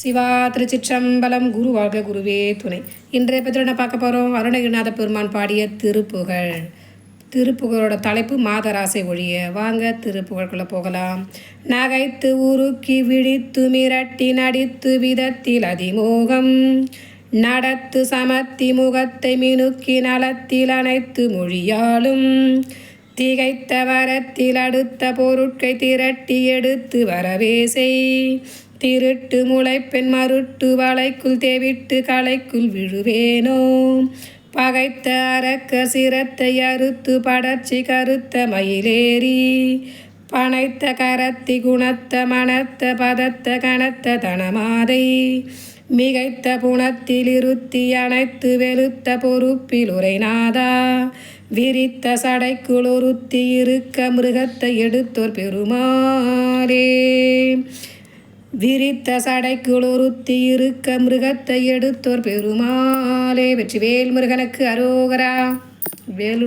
சிவா திருச்சிற்றம்பலம் குரு வாழ்க குருவே துணை. இன்றைய பற்றி என்ன பார்க்க போகிறோம் அருணகிரிநாத பெருமான் பாடிய திருப்புகழ். திருப்புகழோட தலைப்பு மாதராசை ஒழிய. வாங்க திருப்புகழ்குள்ளே போகலாம். நகைத்து உருக்கி விழித்து மிரட்டி நடித்து விதத்தில் அதிமோகம். நடத்து சமத்தி முகத்தை மினுக்கி நலத்தில் அனைத்து மொழியாலும் திகைத்த வரத்தில் அடுத்த பொருட்கை திரட்டி எடுத்து வரவே செய். திருட்டு முளைப்பெண் மருட்டு வளைக்குள் தேவிட்டு களைக்குள் விழுவேனோ? பகைத்த அரக்க சிரத்தை அறுத்து படர்ச்சி கருத்த மயிலேறி பனைத்த கரத்தி குணத்த மனத்த பதத்த கனத்த தனமாதை மிகைத்த புணத்தில் இருத்தி அனைத்து வெளுத்த பொறுப்பில் உரைநாதா விரித்த சடைக்குள் ஒருத்தி இருக்க மிருகத்தை எடுத்தோர் பெருமாறே விரித்த சடை ஒருத்தி இருக்க மிருகத்தை எடுத்தோர் பெருமாளே வெற்றிவேல் முருகனுக்கு அரோகரா. வேலு